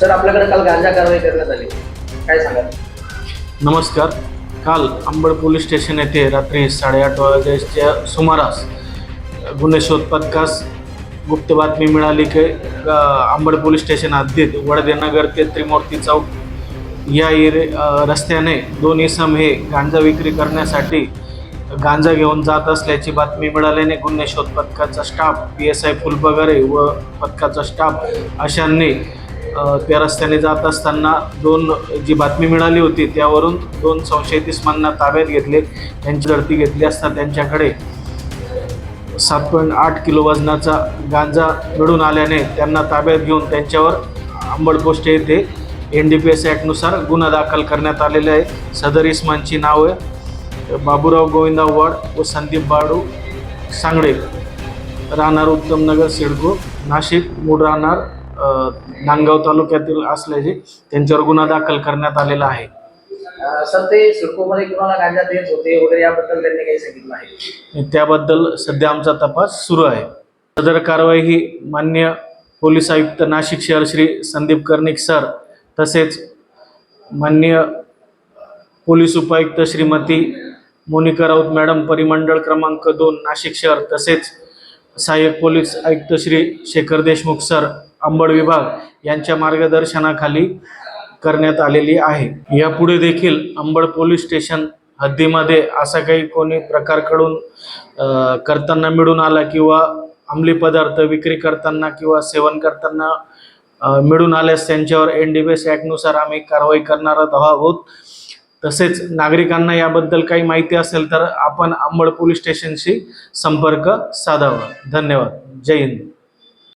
Sir आपल्याकडे काल गांजा कारवाई करण्यात आली. काय सांगाल? नमस्कार. काल अंबड पोलीस स्टेशन येथे रात्री साडेआठ वाजेच्या सुमारास गुन्हे शोध पथकास गुप्त बातमी मिळाली की आंबड पोलीस स्टेशन हद्दीत वडदेनगर ते त्रिमूर्ती चौक या एरि रस्त्याने दोन इसम हे गांजा विक्री करण्यासाठी गांजा घेऊन जात असल्याची बातमी मिळाल्याने गुन्हे शोध पथकाचा staff P S I Phulpagare व पथकाचा स्टाफ अशांनी त्या रस्त्याने जात असताना दोन जी बातमी मिळाली होती त्यावरून दोन संशयित इस्मांना ताब्यात घेतले त्यांची झडती घेतली असता त्यांच्याकडे सात पॉईंट आठ किलो वजनाचा गांजा मिळून आल्याने त्यांना ताब्यात घेऊन त्यांच्यावर अंबड येथे एन डी पी एस ॲक्टनुसार गुन्हा दाखल करण्यात आलेले आहे. सदर इस्मानची नावं बाबूराव गोविंदा वाड व संदीप बाडू सांगडे राहणार उत्तमनगर सिडको नाशिक मूळ राहणार नांदगाव तालुक्यातील असल्याचे त्यांच्यावर गुन्हा दाखल करण्यात आलेला आहे. सर ते सिडकोमध्ये कुणाला गांजा देत होते वगैरे याबद्दल त्यांनी काही सांगितलं आहे त्याबद्दल सध्या आमचा तपास सुरू आहे. सदर कारवाई ही मान्य पोलीस आयुक्त नाशिक शहर श्री संदीप कर्णिक सर तसेच मान्य पोलीस उपायुक्त श्रीमती मोनिका राऊत मॅडम परिमंडळ क्रमांक दोन नाशिक शहर तसेच सहाय्यक पोलीस आयुक्त श्री शेखर देशमुख सर अंबड विभाग यांच्या मार्गदर्शनाखाली करण्यात आलेली आहे. यापुढे देखील अंबड पोलीस स्टेशन हद्दीमध्ये असा काही कोणी प्रकारकडून करताना मिळून आला किंवा अंमली पदार्थ विक्री करताना किंवा सेवन करताना मिळून आल्यास त्यांच्यावर एन डी बी एस ॲक्टनुसार आम्ही कारवाई करणार आहोत. तसेच नागरिकांना याबद्दल काही माहिती असेल तर आपण अंबड पोलीस स्टेशनशी संपर्क साधावा. धन्यवाद. जय हिंद.